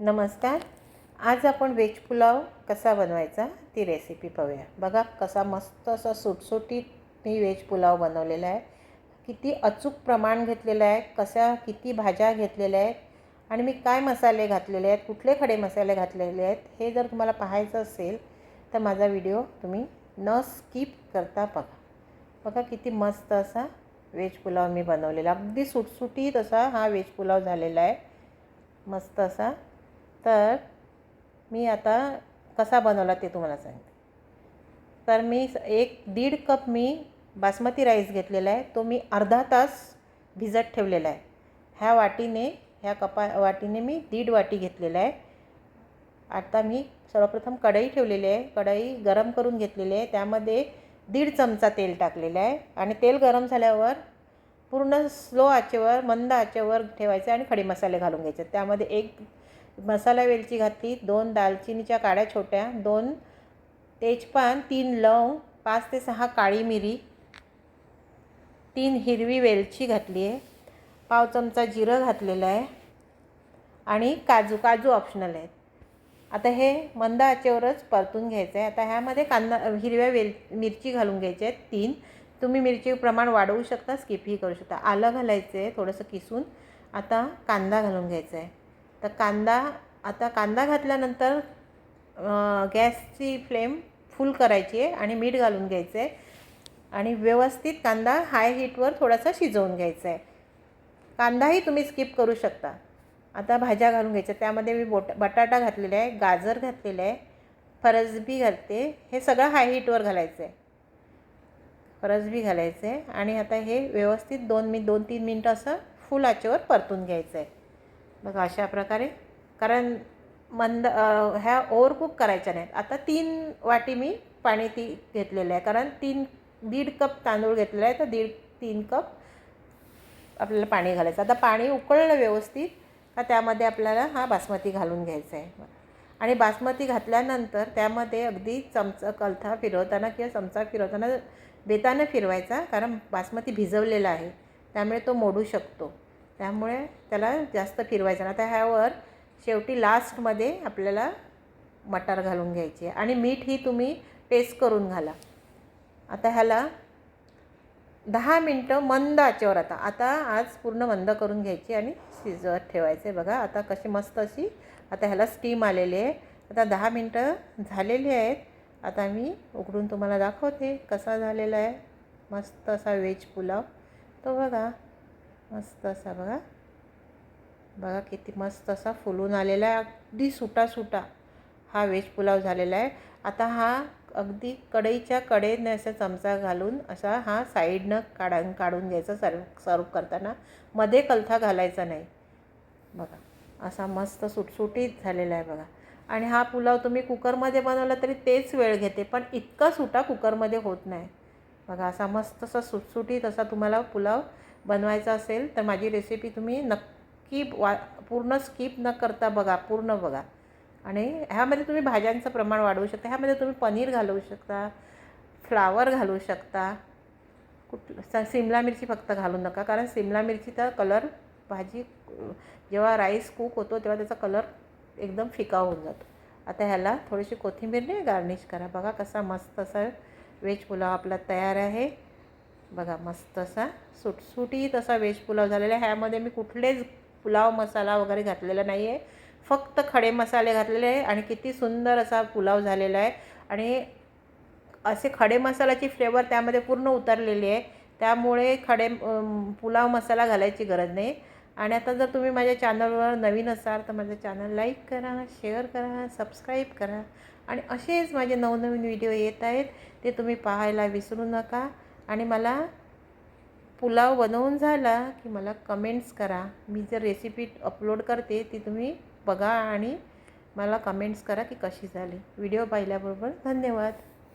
नमस्कार. आज आपण व्हेज पुलाव कसा बनवायचा ती रेसिपी पाहूया. बघा कसा मस्त असा सुटसुटीत मी व्हेज पुलाव बनवलेला आहे. किती अचूक प्रमाण घेतलेलं आहे कशा किती भाज्या घेतलेल्या आहेत आणि मी काय मसाले घातलेले आहेत कुठले खडे मसाले घातलेले आहेत हे जर तुम्हाला पाहायचं असेल तर माझा व्हिडिओ तुम्ही न स्किप करता बघा. बघा किती मस्त असा वेज पुलाव मी बनवलेला. अगदी सुटसुटीत असा हा व्हेज पुलाव झालेला आहे. मस्त असा तर मी आता कसा बनवला ते तुम्हाला सांगते. तर मी स- एक दीड कप मी बासमती राईस घेतलेला आहे. तो मी अर्धा तास भिजत ठेवलेला आहे. ह्या वाटीने ह्या कपा वाटीने मी दीड वाटी घेतलेला आहे. आता मी सर्वप्रथम कढई ठेवलेली आहे. कढई गरम करून घेतलेली आहे. त्यामध्ये दीड चमचा तेल टाकलेलं आहे. आणि तेल गरम झाल्यावर पूर्ण स्लो आचेवर मंद आचेवर ठेवायचं आणि खडे मसाले घालून घ्यायचे. त्यामध्ये एक मसाला वेलची घातली दोन दालचिनीच्या काड्या छोट्या दोन तेजपान तीन लवंग पाच ते सहा काळी मिरी तीन हिरवी वेलची घातली आहे. पाव चमचा जिरं घातलेलं आहे आणि काजू काजू ऑप्शनल आहेत. आता हे मंद आचेवरच परतून घ्यायचं आहे. आता ह्यामध्ये कांदा हिरव्या वेल मिरची घालून घ्यायचे आहेत तीन. तुम्ही मिरची प्रमाण वाढवू शकता स्किपही करू शकता. आलं घालायचं आहे थोडंसं किसून आता कांदा घालून घ्यायचा आहे. तर कांदा आता कांदा घातल्यानंतर गॅसची फ्लेम फुल करायची आहे आणि मीठ घालून घ्यायचं आहे आणि व्यवस्थित कांदा हाय हीटवर थोडासा शिजवून घ्यायचा आहे कांदाही तुम्ही स्किप करू शकता. आता भाज्या घालून घ्यायच्या. त्यामध्ये मी बोट बटाटा घातलेला आहे गाजर घातलेलं आहे फरसबी घालते. हे सगळं हाय हीटवर घालायचं आहे फरसबी घालायचं आहे आणि आता हे व्यवस्थित दोन मी दोन तीन मिनटं असं फुल आचेवर परतून घ्यायचं आहे बघा अशा प्रकारे. कारण मंद ह्या ओव्हरकुक करायच्या नाहीत. आता तीन वाटी मी पाणी ती घेतलेलं आहे. कारण तीन दीड कप तांदूळ घेतलेला आहे तर दीड तीन कप आपल्याला पाणी घालायचं. आता पाणी उकळलं व्यवस्थित का त्यामध्ये आपल्याला हा बासमती घालून घ्यायचा आहे. आणि बासमती घातल्यानंतर त्यामध्ये अगदी चमचा कलथा फिरवताना किंवा चमचा फिरवताना बेतानं फिरवायचा कारण बासमती भिजवलेला आहे. त्यामुळे तो मोडू शकतो. त्यामुळे त्याला जास्त फिरवायचं ना आता ह्यावर शेवटी लास्टमध्ये आपल्याला मटार घालून घ्यायची आहे. आणि मीठ ही तुम्ही टेस्ट करून घाला. आता ह्याला दहा मिनटं मंद आचेवर आता. आता आज पूर्ण मंद करून घ्यायची आणि शिजवत ठेवायचे. बघा आता कशी मस्त अशी आता ह्याला स्टीम आलेली आहे. आता दहा मिनटं झालेली आहेत. आता मी उघडून तुम्हाला दाखवते कसा झालेला आहे. मस्त असा व्हेज पुलाव. तो बघा मस्त असा बघा. बघा किती मस्त असा फुलून आलेला आहे. अगदी सुटा सुटा हा व्हेज पुलाव झालेला आहे. आता हा अगदी कढईच्या कडेने असा चमचा घालून असा हा साईडनं काढा काढून घ्यायचा सर्व सर्व करताना. मध्ये कलथा घालायचा नाही. बघा असा मस्त सुटसुटीत झालेला आहे बघा. आणि हा पुलाव तुम्ही कुकरमध्ये बनवला तरी तेच वेळ घेते पण इतका सुटा कुकरमध्ये होत नाही. बघा असा मस्त असा सुटसुटीत असा तुम्हाला पुलाव बनवायचा असेल तर माझी रेसिपी तुम्ही नक्की वा पूर्ण स्किप न करता बघा पूर्ण बघा. आणि ह्यामध्ये तुम्ही भाज्यांचं प्रमाण वाढवू शकता. ह्यामध्ये तुम्ही पनीर घालवू शकता फ्लावर घालू शकता. कुठ सिमला मिरची फक्त घालू नका कारण सिमला मिरचीचा कलर भाजी जेव्हा राईस कुक होतो तेव्हा त्याचा कलर एकदम फिका होऊन जातो. आता ह्याला थोडीशी कोथिंबीरने गार्निश करा. बघा कसा मस्त असा व्हेज पुलाव आपला तयार आहे. बघा मस्त असा सुटसुटीत असा व्हेज पुलाव झालेला आहे. ह्यामध्ये मी कुठलेच पुलाव मसाला वगैरे घातलेला नाही आहे फक्त खडे मसाले घातलेले आहे आणि किती सुंदर असा पुलाव झालेला आहे. आणि असे खडे मसाल्याची फ्लेवर त्यामध्ये पूर्ण उतरलेली आहे. त्यामुळे खडे पुलाव मसाला घालायची गरज नाही. आणि आता जर तुम्ही माझ्या चॅनलवर नवीन असाल तर माझं चॅनल लाईक करा शेअर करा सबस्क्राईब करा. आणि असेच माझे नवनवीन व्हिडिओ येत आहेत ते तुम्ही पाहायला विसरू नका. आणि मला पुलाव बनवून झाला की मला कमेंट्स करा. मी जर रेसिपी अपलोड करते ती तुम्ही बघा आणि मला कमेंट्स करा की कशी झाली. व्हिडिओ पाहिल्याबरोबर धन्यवाद.